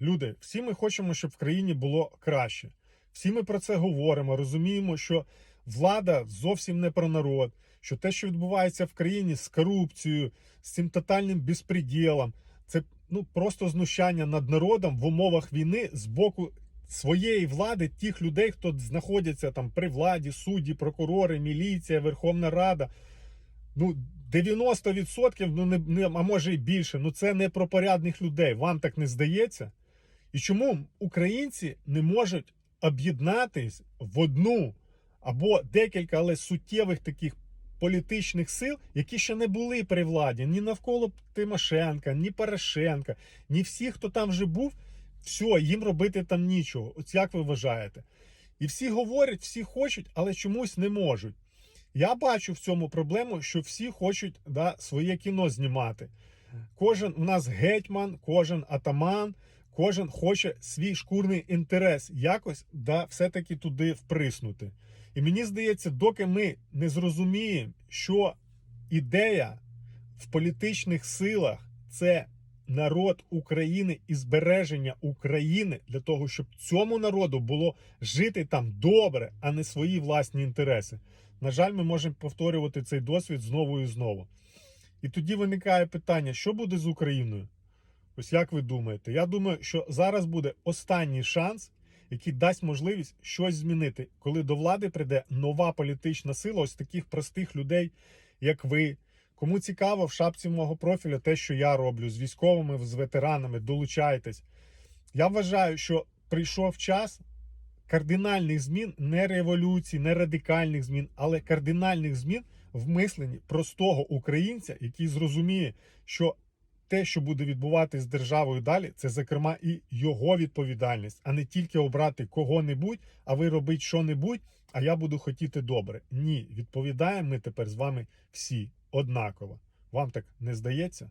Люди, всі ми хочемо, щоб в країні було краще. Всі ми про це говоримо, розуміємо, що влада зовсім не про народ, що те, що відбувається в країні з корупцією, з цим тотальним безпреділом, це ну просто знущання над народом в умовах війни з боку своєї влади, тих людей, хто знаходяться там при владі, судді, прокурори, міліція, Верховна Рада. Ну, 90%, ну не, не а може і більше. Ну це не про порядних людей. Вам так не здається? І чому українці не можуть об'єднатись в одну або декілька, але суттєвих таких політичних сил, які ще не були при владі, ні навколо Тимошенка, ні Порошенка, ні всі, хто там вже був, все, їм робити там нічого. От як ви вважаєте? І всі говорять, всі хочуть, але чомусь не можуть. Я бачу в цьому проблему, що всі хочуть да, своє кіно знімати. Кожен у нас гетьман, кожен атаман, кожен хоче свій шкурний інтерес якось да, все-таки туди вприснути. І мені здається, доки ми не зрозуміємо, що ідея в політичних силах це народ України і збереження України для того, щоб цьому народу було жити там добре, а не свої власні інтереси. На жаль, ми можемо повторювати цей досвід знову і знову. І тоді виникає питання, що буде з Україною? Ось як ви думаєте? Я думаю, що зараз буде останній шанс, який дасть можливість щось змінити, коли до влади прийде нова політична сила, ось таких простих людей, як ви. Кому цікаво в шапці мого профіля те, що я роблю з військовими, з ветеранами, долучайтесь. Я вважаю, що прийшов час кардинальних змін, не революцій, не радикальних змін, але кардинальних змін в мисленні простого українця, який зрозуміє, що те, що буде відбуватись з державою далі, це зокрема і його відповідальність, а не тільки обрати кого-небудь, а ви робіть що-небудь, а я буду хотіти добре. Ні, відповідаємо ми тепер з вами всі однаково. Вам так не здається?